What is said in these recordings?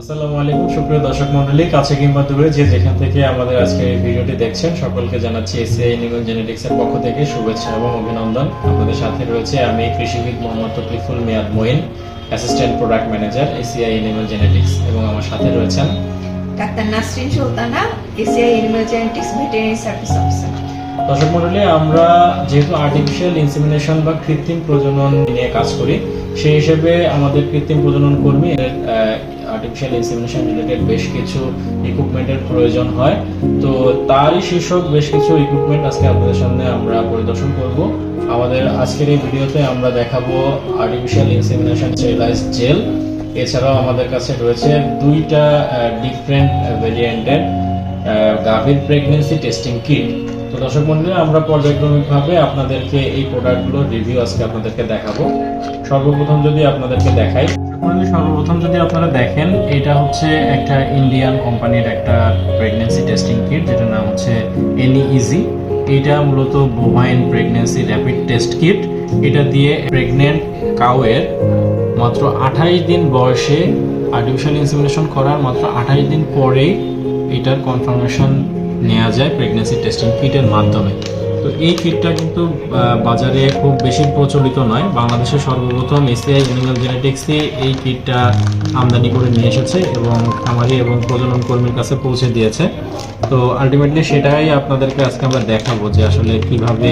আসসালামু আলাইকুম সুপ্রিয় দর্শক মন্ডলী কাছে কিংবা দূরে যে যেখান থেকে আমাদের আজকে এই ভিডিওটি দেখছেন সকলকে জানাচ্ছি এসিআই নিগম জেনেটিক্স এর পক্ষ থেকে শুভেচ্ছা এবং অভিনন্দন। আপনাদের সাথে রয়েছে আমি কৃষিবিদ Mohammad Takliful Miyad Moin assistant product manager ACI animal genetics এবং আমার সাথে রয়েছেন doctor Nasrin Sultana ACI animal genetics veterinary service officer. দর্শক মন্ডলী আমরা যেহেতু আর্টিফিশিয়াল ইনসেমিনেশন বা কৃত্রিম প্রজনন নিয়ে কাজ করি সেই হিসেবে আমাদের কৃত্রিম প্রজনন কর্মী আর্টিফিশিয়াল ইনসেমিনেশন রিলেটেড বেশ কিছু ইকুইপমেন্টের প্রয়োজন হয়। তো তারই শীর্ষক বেশ কিছু ইকুইপমেন্ট আজকে আপনাদের সামনে আমরা পরিদর্শন করব। আমাদের আজকের এই ভিডিওতে আমরা দেখাবো আর্টিফিশিয়াল ইনসেমিনেশন স্টেরিলাইজ জেল এছাড়াও আমাদের কাছে রয়েছে দুইটা ডিফারেন্ট ভেরিয়েন্টের গাভীর প্রেগনেন্সি টেস্টিং কিট তো দর্শক মন্ডলী, আমরা পর্যায়ক্রমিকভাবে আপনাদেরকে এই প্রোডাক্টগুলোর রিভিউ আজকে আপনাদেরকে দেখাবো। সর্বপ্রথম যদি আপনাদেরকে দেখাই মন্ডলী সর্বপ্রথম যদি আপনারা দেখেন, এটা হচ্ছে একটা ইন্ডিয়ান কোম্পানির একটা প্রেগনেন্সি টেস্টিং কিট যেটার নাম হচ্ছে এনি ইজি এটা মূলত bovine pregnancy rapid test kit এটা দিয়ে প্রেগনেন্ট কাউয়ের মাত্র আঠাইশ দিন বয়সে আর্টিফিশিয়াল ইনসেমিনেশন করার মাত্র আঠাইশ দিন পরেই এটার কনফার্মেশন নেওয়া যায় প্রেগনেন্সি টেস্টিং কিটের মাধ্যমে। তো এই কিটটা কিন্তু বাজারে খুব বেশি প্রচলিত নয়। বাংলাদেশে সর্বপ্রথম এসিআই অ্যানিমাল জেনেটিক্সে এই কিটটা আমদানি করে নিয়ে এসেছে এবং খামারি এবং প্রজনন কর্মীর কাছে পৌঁছে দিয়েছে। তো আলটিমেটলি সেটাই আপনাদেরকে আজকে আমরা দেখাবো যে আসলে কীভাবে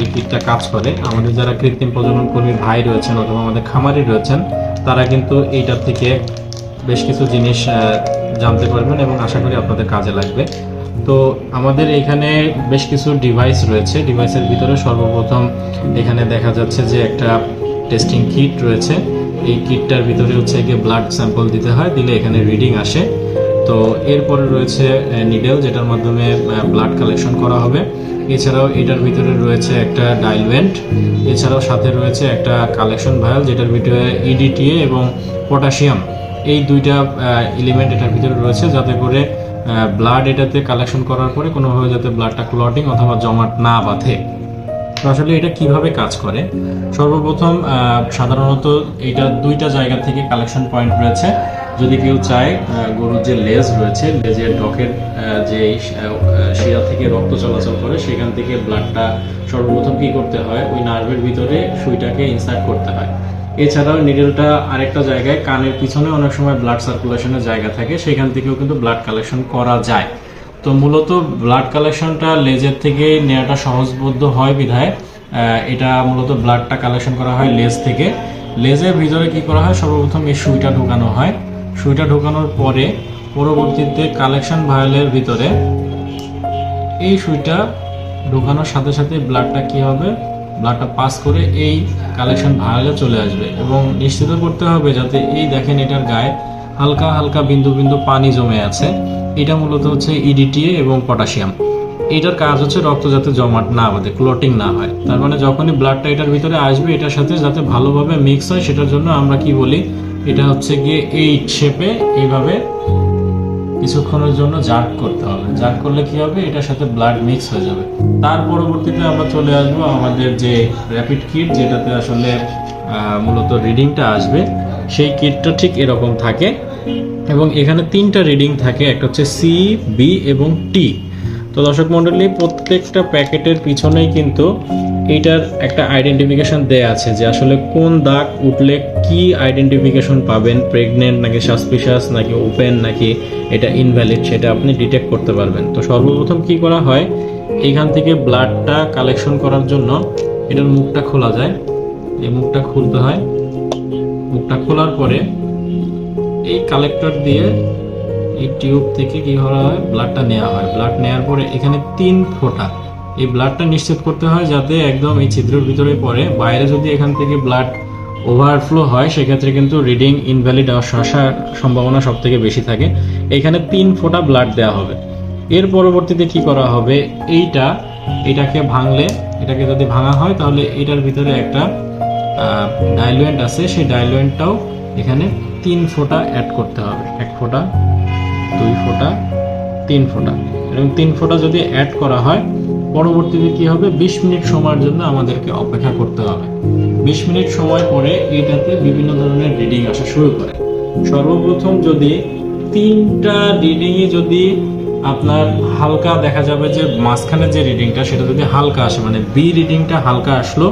এই কিটটা কাজ করে। আমাদের যারা কৃত্রিম প্রজনন কর্মী ভাই রয়েছেন অথবা আমাদের খামারি রয়েছেন, তারা কিন্তু এইটার থেকে বেশ কিছু জিনিস জানতে পারবেন এবং আশা করি আপনাদের কাজে লাগবে। তো আমাদের এখানে বেশ কিছু ডিভাইস রয়েছে। ডিভাইসের ভিতরে সর্বপ্রথম এখানে দেখা যাচ্ছে যে একটা টেস্টিং কিট রয়েছে। এই কিটটার ভিতরে হচ্ছে গিয়ে ব্লাড স্যাম্পল দিতে হয়, দিলে এখানে রিডিং আসে। তো এরপরে রয়েছে নিডেল যেটার মাধ্যমে ব্লাড কালেকশন করা হবে। এছাড়াও এটার ভিতরে রয়েছে একটা ডাইলভেন্ট এছাড়াও সাথে রয়েছে একটা কালেকশন ভায়াল যেটার ভিতরে ইডিটিএ এবং পটাশিয়াম এই দুইটা এলিমেন্ট এটার ভিতরে রয়েছে, যাতে করে ব্লাড এটাতে কালেকশন করার পরে কোনোভাবে যাতে ব্লাডটা ক্লটিং অথবা জমাট না বাঁধে। আসলে এটা কীভাবে কাজ করে? সর্বপ্রথম সাধারণত এটা দুইটা জায়গা থেকে কালেকশন পয়েন্ট রয়েছে। যদি কেউ চায় গরুর যে লেজ রয়েছে, লেজের ডকের যে শিরা থেকে রক্ত চলাচল করে, সেখান থেকে ব্লাডটা সর্বপ্রথম কি করতে হয়? ওই নার্ভের ভিতরে সুইটাকে ইনসার্ট করতে হয়। এছাড়াও নিডেলটা আরেকটা জায়গায়, কানের পিছনে অনেক সময় ব্লাড সার্কুলেশনের জায়গা থাকে, সেখান থেকেও কিন্তু ব্লাড কালেকশন করা যায়। তো মূলত ব্লাড কালেকশনটা লেজের থেকে নেওয়াটা সহজবোধ্য হয় বিধায় এটা মূলত ব্লাডটা কালেকশন করা হয় লেজ থেকে। লেজের ভিতরে কি করা হয়? সর্বপ্রথম এই সুইটা ঢোকানো হয়। সুইটা ঢোকানোর পরে পরবর্তীতে কালেকশন ভায়ালের ভিতরে এই সুইটা ঢোকানোর সাথে সাথে ব্লাডটা কি হবে? ব্লাডটা পাস করে এই কালেকশন ভায়ালে চলে আসবে এবং নিশ্চিত করতে হবে যাতে এই দেখেন এটার গায়ে হালকা হালকা বিন্দু বিন্দু পানি জমে আছে। এটা মূলত হচ্ছে ইডিটিএ এবং পটাশিয়াম এটার কাজ হচ্ছে রক্ত যাতে জমাট না বাঁধে ক্লটিং না হয়। তার মানে যখনই ব্লাডটা এটার ভিতরে আসবে, এটার সাথে যাতে ভালোভাবে মিক্স হয়, সেটার জন্য আমরা কি বলি, এটা হচ্ছে গিয়ে এই শেপে এইভাবে কিছুক্ষণের জন্য জার্ক করতে হবে। জার্ক করলে কি হবে? এটার সাথে ব্লাড মিক্স হয়ে যাবে। তার পরবর্তীতে আমরা চলে আসব আমাদের যে র্যাপিড কিট যেটাতে আসলে মূলত রিডিংটা আসবে। সেই কিটটা ঠিক এরকম থাকে। এবং এখানে তিনটা রিডিং থাকে। একটা হচ্ছে সি বি এবং টি তো দর্শক মণ্ডলী, প্রত্যেকটা প্যাকেটের পিছনেই কিন্তু এইটার একটা আইডেন্টিফিকেশন দেয়া আছে যে আসলে কোন দাগ উঠলে কি আইডেন্টিফিকেশন পাবেন প্রেগনেন্ট নাকি সাসপিশাস নাকি ওপেন নাকি এটা ইনভ্যালিড সেটা আপনি ডিটেক্ট করতে পারবেন। তো সর্বপ্রথম কি করা হয় এখান থেকে ব্লাডটা কালেকশন করার জন্য এটার মুখটা খোলা যায়। এই মুখটা খুলতে হয়। মুখটা খোলার পরে এই কালেক্টর দিয়ে এই টিউব থেকে কি করা হয়? ব্লাডটা নেওয়া হয়। ব্লাড নেওয়ার পরে এখানে তিন ফোঁটা। এই ব্লাডটা নিশ্চিত করতে হয় যাতে একদম এই ছিদ্রের ভিতরে পড়ে। বাইরে যদি এখান থেকে ব্লাড ওভারফ্লো হয়, সেক্ষেত্রে কিন্তু রিডিং ইনভ্যালিড আসার সম্ভাবনা সব থেকে বেশি থাকে। এখানে তিন ফোঁটা ব্লাড দেওয়া হবে। এর পরবর্তীতে কি করা হবে? এইটা, এটাকে ভাঙলে, এটাকে যদি ভাঙা হয়, তাহলে এটার ভিতরে একটা ডাইলুয়েন্ট আছে। সেই ডাইলুয়েন্টটাও এখানে তিন ফোঁটা অ্যাড করতে হবে। এক ফোঁটা দুই ফোঁটা, তিন ফোঁটা। এবং তিন ফোঁটা যদি অ্যাড করা হয়, পরবর্তীতে কি হবে? বিশ মিনিট সময়ের জন্য আমাদেরকে অপেক্ষা করতে হবে। বিশ মিনিট সময় পরে এটাতে বিভিন্ন ধরনের রিডিং আসা শুরু করে। সর্বপ্রথম যদি তিনটা রিডিংই যদি আপনার হালকা দেখা যাবে যে মাঝখানে যে রিডিংটা সেটা যদি হালকা আসে মানে বি রিডিংটা হালকা আসলো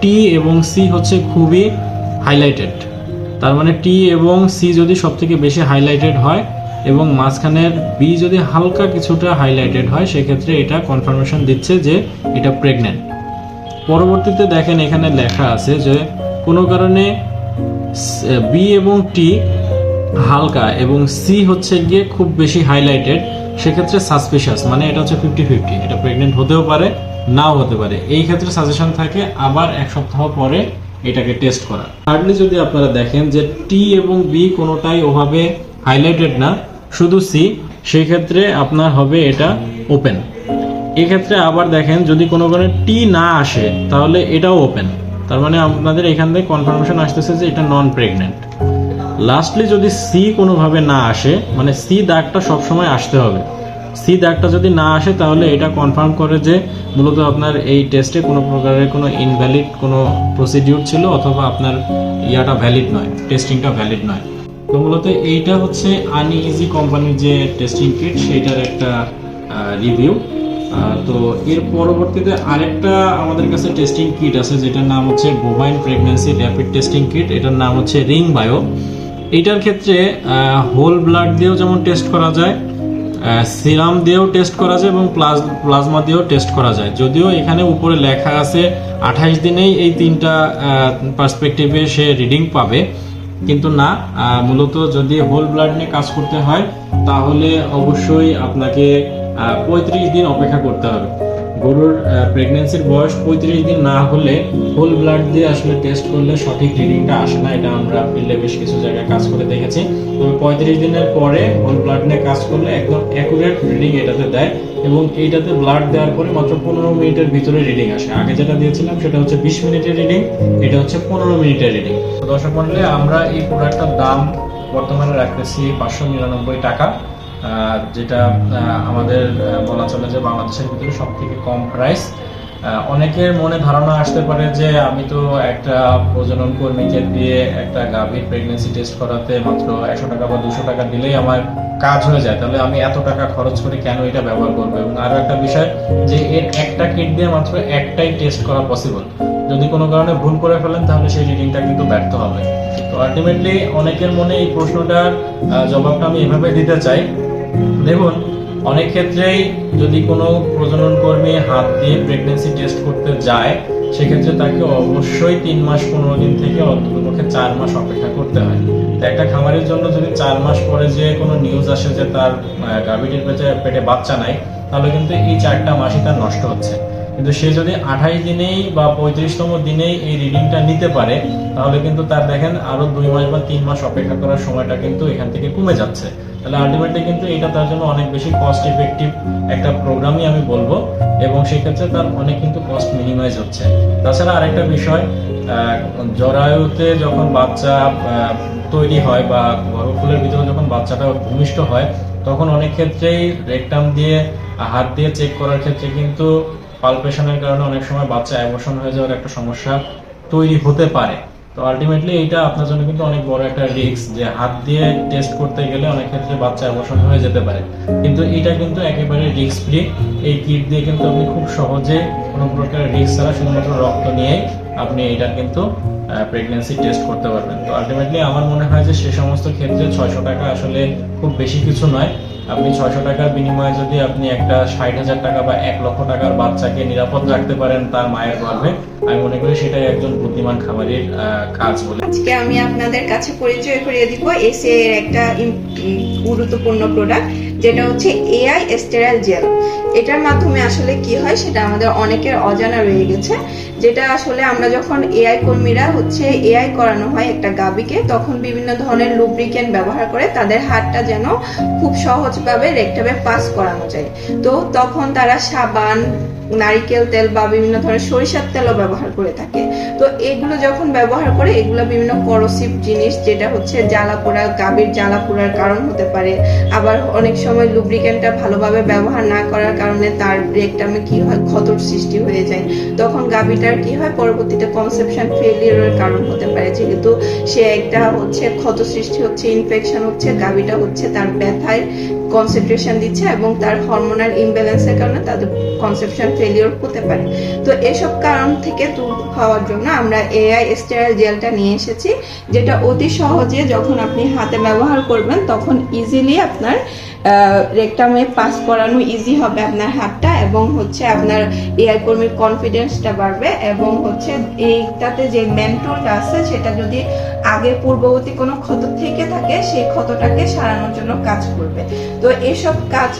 টি এবং সি হচ্ছে খুবই হাইলাইটেড তার মানে টি এবং সি যদি সব থেকে বেশি হাইলাইটেড হয় এবং মাঝখানের বি যদি হালকা কিছুটা হাইলাইটেড হয়, সেক্ষেত্রে এটা কনফার্মেশন দিচ্ছে যে এটা প্রেগনেন্ট পরবর্তীতে দেখেন এখানে লেখা আছে যে কোনো কারণে বি এবং টি হালকা এবং সি হচ্ছে গিয়ে খুব বেশি হাইলাইটেড সেক্ষেত্রে সাসপিশাস মানে এটা হচ্ছে ফিফটি ফিফটি এটা প্রেগনেন্ট হতেও পারে, নাও হতে পারে। এই ক্ষেত্রে সাজেশন থাকে, আবার এক সপ্তাহ পরে এটাকে টেস্ট করা হার্ডলি যদি আপনারা দেখেন যে টি এবং বি কোনোটাই ওভাবে হাইলাইটেড না শুধু সি সেই ক্ষেত্রে আপনার হবে এটা ওপেন এক্ষেত্রে আবার দেখেন, যদি কোনো কারণে টি না আসে, তাহলে এটাও ওপেন তার মানে আপনাদের এখান থেকে কনফার্মেশন আসতেছে যে এটা নন প্রেগনেন্ট লাস্টলি যদি সি কোনোভাবে না আসে মানে সি দাগটা সবসময় আসতে হবে। সি দাগটা যদি না আসে, তাহলে এটা কনফার্ম করে যে মূলত আপনার এই টেস্টে কোনো প্রকারের কোনো ইনভ্যালিড কোনো প্রসিডিউর ছিল, অথবা আপনার ইয়াটা ভ্যালিড নয় টেস্টিংটা ভ্যালিড নয়। তো মূলত এইটা হচ্ছে আনইজি কোম্পানির যে টেস্টিং কিট সেইটার একটা রিভিউ তো এর পরবর্তীতে আরেকটা আমাদের কাছে টেস্টিং কিট আছে, যেটার নাম হচ্ছে bovine pregnancy rapid testing kit এটার নাম হচ্ছে রিং বায়ো এইটার ক্ষেত্রে হোল ব্লাড দিয়েও যেমন টেস্ট করা যায় সিরাম দিয়েও টেস্ট করা যায় এবং প্লাজমা দিয়েও টেস্ট করা যায়। যদিও এখানে উপরে লেখা আছে আঠাইশ দিনেই এই তিনটা পার্সপেক্টিভে সে রিডিং পাবে। কিন্তু না মূলত যদি হোল ব্লাড নিয়ে কাজ করতে হয়, তাহলে অবশ্যই আপনাকে পঁয়ত্রিশ দিন অপেক্ষা করতে হবে। গরুর প্রেগনেন্সির বয়স পঁয়ত্রিশ দিন না হলে হোল ব্লাড দিয়ে আসলে টেস্ট করলে সঠিক রিডিংটা আসে না। এটা আমরা ফিল্ডে বেশ কিছু জায়গায় কাজ করে দেখেছি। তবে পঁয়ত্রিশ দিনের পরে হোল ব্লাড নিয়ে কাজ করলে একদম অ্যাকুরেট রিডিং এটাতে দেয় এবং এইটাতে ব্লাড দেওয়ার পরে মাত্র পনেরো মিনিটের ভিতরে রিডিং আসে। আগে যেটা দিয়েছিলাম সেটা হচ্ছে বিশ মিনিটের রিডিং এটা হচ্ছে পনেরো মিনিটের রিডিং দর্শক মন্ডলে আমরা এই প্রোডাক্টটার দাম বর্তমানে রাখতেছি পাঁচশো নিরানব্বই টাকা। যেটা আমাদের বলা চলে যে বাংলাদেশের ভিতরে সব থেকে কম প্রাইস অনেকের মনে ধারণা আসতে পারে যে আমি তো একটা প্রজনন কর্মীকে দিয়ে একটা গাভীর প্রেগনেন্সি টেস্ট করাতে মাত্র একশো টাকা বা দুশো টাকা দিলেই আমার কাজ হয়ে যায়, তাহলে আমি এত টাকা খরচ করে কেন এটা ব্যবহার করব? এবং আরও একটা বিষয় যে এর একটা কিট দিয়ে মাত্র একটাই টেস্ট করা পসিবল যদি কোনো কারণে ভুল করে ফেলেন, তাহলে সেই রিডিংটা কিন্তু ব্যর্থ হবে। তো আলটিমেটলি অনেকের মনে এই প্রশ্নটার জবাবটা আমি এভাবে দিতে চাই। দেখুন, অনেক ক্ষেত্রেই যদি কোনো প্রজনন কর্মী হাত দিয়ে প্রেগনেন্সি টেস্ট করতে যায়, সেক্ষেত্রে তাকে অবশ্যই তিন মাস পনেরো দিন থেকে অন্ততপক্ষে চার মাস অপেক্ষা করতে হয়। তো একটা খামারের জন্য যদি চার মাস পরে যে কোনো নিউজ আসে যে তার গাভীটির পেটে পেটে বাচ্চা নাই, তাহলে কিন্তু এই চারটা মাসই তার নষ্ট হচ্ছে। কিন্তু সে যদি আঠাশ দিনেই বা পঁয়ত্রিশতম দিনেই এই রিডিংটা নিতে পারে, তাহলে কিন্তু তার দেখেন আরও দুই মাস বা তিন মাস অপেক্ষা করার সময়টা কিন্তু এখান থেকে কমে যাচ্ছে। তাহলে আলটিমেটলি কিন্তু এটা তার জন্য অনেক বেশি কস্ট ইফেক্টিভ একটা প্রোগ্রামই আমি বলব এবং সেক্ষেত্রে তার অনেক কিন্তু কস্ট মিনিমাইজ হচ্ছে। তাছাড়া আরেকটা বিষয় জরায়ুতে যখন বাচ্চা তৈরি হয় বা গর্ভফুলের ভিতরে যখন বাচ্চাটা ভূমিষ্ঠ হয়, তখন অনেক ক্ষেত্রেই রেকটাম দিয়ে হাত দিয়ে চেক করার ক্ষেত্রে কিন্তু পালপেশনের কারণে অনেক সময় বাচ্চা অ্যাবর্শন হয়ে যাওয়ার একটা সমস্যা তৈরি হতে পারে। তো আলটিমেটলি এটা আপনার জন্য কিন্তু অনেক বড় একটা রিস্ক যে হাত দিয়ে টেস্ট করতে গেলে অনেক ক্ষেত্রে বাচ্চা অ্যাবর্শন হয়ে যেতে পারে। কিন্তু এটা কিন্তু একেবারে রিস্ক ফ্রি এই কিট দিয়ে কিন্তু আপনি খুব সহজে কোনো প্রকার রিস্ক ছাড়া শুধুমাত্র রক্ত নিয়ে আপনি এটা কিন্তু প্রেগনেন্সি টেস্ট করতে পারবেন। তো আলটিমেটলি আমার মনে হয় যে সে সমস্ত ক্ষেত্রে ছয়শো টাকা আসলে খুব বেশি কিছু নয়। আপনি ছয়শো টাকার বিনিময়ে যদি আপনি একটা ষাট হাজার টাকা বা এক লক্ষ টাকার বাচ্চাকে নিরাপদ রাখতে পারেন, তার মায়ের গর্ভে, আমি মনে করি সেটাই একজন বুদ্ধিমান খাবারের কাজ বলে। আজকে আমি আপনাদের কাছে পরিচয় করিয়ে দিব এসিআই এর একটা গুরুত্বপূর্ণ প্রোডাক্ট যেটা হচ্ছে এআই স্টেরাইল জেল এটার মাধ্যমে আসলে কি হয় সেটা আমাদের অনেকের অজানা রয়ে গেছে। যেটা আসলে আমরা যখন এআই কর্মীরা হচ্ছে এআই করানো হয় একটা গাবিকে তখন বিভিন্ন ধরনের লুব্রিকেন ব্যবহার করে তাদের হাতটা যেন খুব সহজভাবে রেকটাবে পাস করানো যায়। তো তখন তারা সাবান নারিকেল তেল বা বিভিন্ন ধরনের সরিষার তেলও ব্যবহার করে থাকে। তো এগুলো যখন ব্যবহার করে, এগুলো বিভিন্ন করসিভ জিনিস যেটা হচ্ছে জ্বালা পোড়া গাভীর জ্বালা পোড়ার কারণ হতে পারে। আবার অনেক সময় লুব্রিকেন্টটা ভালোভাবে ব্যবহার না করার কারণে তার ব্রেকটামে কি হয়? ক্ষতর সৃষ্টি হয়ে যায়। তখন গাভীটার কি হয়? পরবর্তীতে কনসেপশন ফেলিয়ারের কারণ হতে পারে। যেহেতু সে একটা হচ্ছে ক্ষত সৃষ্টি হচ্ছে ইনফেকশন হচ্ছে, গাভীটা হচ্ছে তার ব্যথায় কনসেন্ট্রেশন দিচ্ছে এবং তার হরমোনাল ইমব্যালেন্সের কারণে তাদের কনসেপশন ফেলিওর হতে পারে। তো এসব কারণ থেকে দূর হওয়ার জন্য আমরা এআই স্টেরাল জেলটা নিয়ে এসেছি, যেটা অতি সহজে যখন আপনি হাতে ব্যবহার করবেন, তখন ইজিলি আপনার রেকটামে পাস করানো ইজি হবে আপনার হাতটা এবং হচ্ছে আপনার এআই কর্মীর কনফিডেন্সটা বাড়বে এবং হচ্ছে এইটাতে যে মেন্টরটা আছে, সেটা যদি আগে পূর্ববর্তী কোনো ক্ষত থেকে থাকে, সেই ক্ষতটাকে সারানোর জন্য কাজ করবে। তো এসব কাজ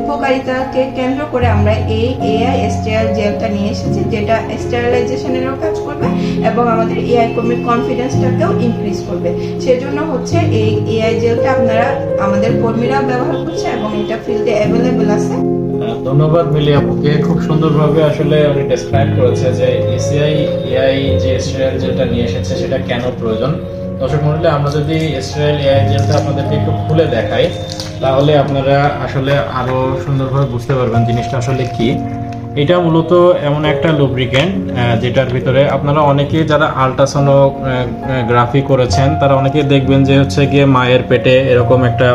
উপকারিতাকে কেন্দ্র করে আমরা এই এআই স্টেরাল জেলটা নিয়ে এসেছি, যেটা স্টেরালাইজেশনেরও কাজ করবে এবং আমাদের এআই কর্মীর কনফিডেন্সটাকেও ইনক্রিজ করবে। সেজন্য হচ্ছে এই এআই জেলটা আপনারা, আমাদের কর্মীরাও ব্যবহার করছে এবং এটা ফিল্ডে অ্যাভেলেবেল আছে। ধন্যবাদ, মিলি আপুকে। খুব সুন্দরভাবে আসলে উনি ডেসক্রাইব করেছে যে এসিআই এআই যে এসটিআই যেটা নিয়ে এসেছে সেটা কেন প্রয়োজন। দর্শক মন্ডলী, আমরা যদি এসটিআই এআই যেটা আপনাদেরকে একটু খুলে দেখাই, তাহলে আপনারা আসলে আরও সুন্দরভাবে বুঝতে পারবেন জিনিসটা আসলে কি। এটা মূলত এমন একটা লুব্রিকেন্ট যেটার ভিতরে আপনারা অনেকে যারা আলট্রাসোনোগ্রাফি করেছেন, তারা অনেকে দেখবেন যে হচ্ছে গিয়ে মায়ের পেটে এরকম একটা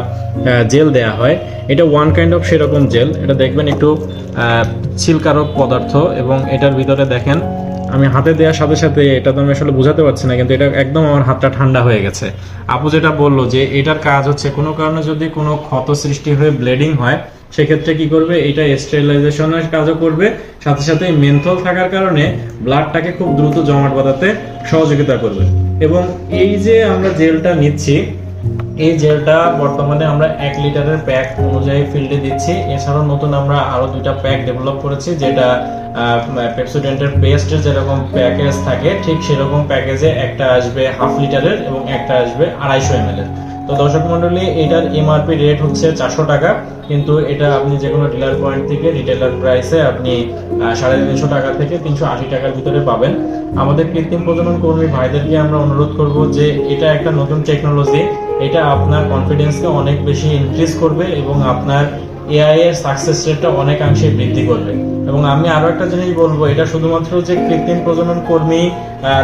জেল দেয়া হয়। এটা ওয়ান কাইন্ড অফ সেরকম জেল এটা দেখবেন একটু ছিলকারক পদার্থ এবং এটার ভিতরে দেখেন, আমি হাতে দেওয়ার সাথে সাথে এটা তো আমি আসলে বোঝাতে পারছি না, কিন্তু এটা একদম আমার হাতটা ঠান্ডা হয়ে গেছে। আপু যেটা বলল যে এটার কাজ হচ্ছে, কোনো কারণে যদি কোনো ক্ষত সৃষ্টি হয়ে ব্লিডিং হয়, সেক্ষেত্রে কি করবে? এটা স্টেরিলাইজেশনের কাজও করবে, সাথে সাথে মেন্থল থাকার কারণে ব্লাডটাকে খুব দ্রুত জমাট বাঁধাতে সহযোগিতা করবে। এবং এই যে আমরা জেলটা নিচ্ছি এই জেলটা বর্তমানে আমরা এক লিটারের প্যাক অনুযায়ী ফিল্ডে দিচ্ছি। এছাড়াও নতুন আমরা আরও দুইটা প্যাক ডেভেলপ করেছি, যেটা পেপসোডেন্টের পেস্টের যেরকম প্যাকেজ থাকে, ঠিক সেরকম প্যাকেজে একটা আসবে হাফ লিটারের এবং একটা আসবে আড়াইশো এম এর। তো দর্শক মন্ডলী, এটার এমআরপি রেট হচ্ছে চারশো টাকা, কিন্তু এটা আপনি যে কোনো ডিলার পয়েন্ট থেকে রিটেলার প্রাইসে আপনি সাড়ে তিনশো টাকা থেকে তিনশো আশি টাকার ভিতরে পাবেন। আমাদের কৃত্রিম প্রজনন কর্মী ভাইদেরকে আমরা অনুরোধ করব যে এটা একটা নতুন টেকনোলজি এটা আপনার কনফিডেন্সকে অনেক বেশি ইনক্রিজ করবে এবং আপনার এআই এর সাকসেস রেটটা অনেকাংশে বৃদ্ধি করবে। এবং আমি আরও একটা জিনিস বলব, এটা শুধুমাত্র যে কৃত্রিম প্রজনন কর্মী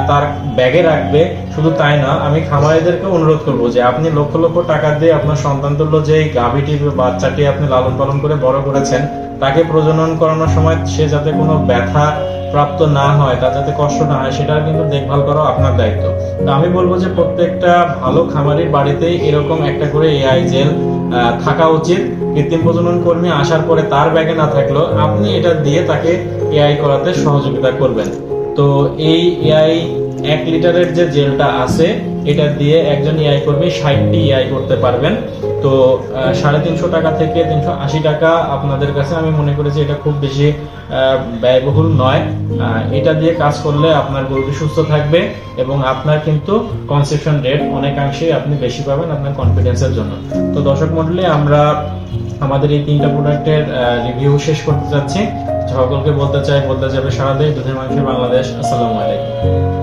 তার ব্যাগে রাখবে, শুধু তাই না, আমি খামারিদেরকে অনুরোধ করব যে আপনি লক্ষ লক্ষ টাকা দিয়ে আপনার সন্তান তুল্য যে গাভীটি বাচ্চাটি আপনি লালন পালন করে বড় করেছেন, তাকে প্রজনন করানোর সময় সে যাতে কোনো ব্যথা প্রাপ্ত না হয়, তার যাতে কষ্ট না হয় সেটার কিন্তু দেখভাল করা আপনার দায়িত্ব। তো আমি বলব যে প্রত্যেকটা ভালো খামারির বাড়িতেই এরকম একটা করে এআই জেল থাকা উচিত। কৃত্রিম প্রজনন কর্মী আসার পরে তার ব্যাগে না থাকলেও আপনি এটা দিয়ে তাকে এআই করাতে সহযোগিতা করবেন। তো এই এআই এক লিটারের যে জেলটা আছে, এটা দিয়ে একজন এআই কর্মী ষাটটি এআই করতে পারবেন। তো সাড়ে তিনশো টাকা থেকে তিনশো আশি টাকা আপনাদের কাছে আমি মনে করেছি এটা খুব বেশি ব্যয়বহুল নয়। এটা দিয়ে কাজ করলে আপনার গরুটি সুস্থ থাকবে এবং আপনার কিন্তু কনসেপশন রেট অনেকাংশেই আপনি বেশি পাবেন আপনার কনফিডেন্সের জন্য। তো দর্শক মন্ডলী আমরা আমাদের এই তিনটা প্রোডাক্টের রিভিউ শেষ করতে যাচ্ছি। সকলকে বলতে চাই, বলতে যাবে সারা দেশ, দুধের মাংসের বাংলাদেশ। আসসালামু আলাইকুম।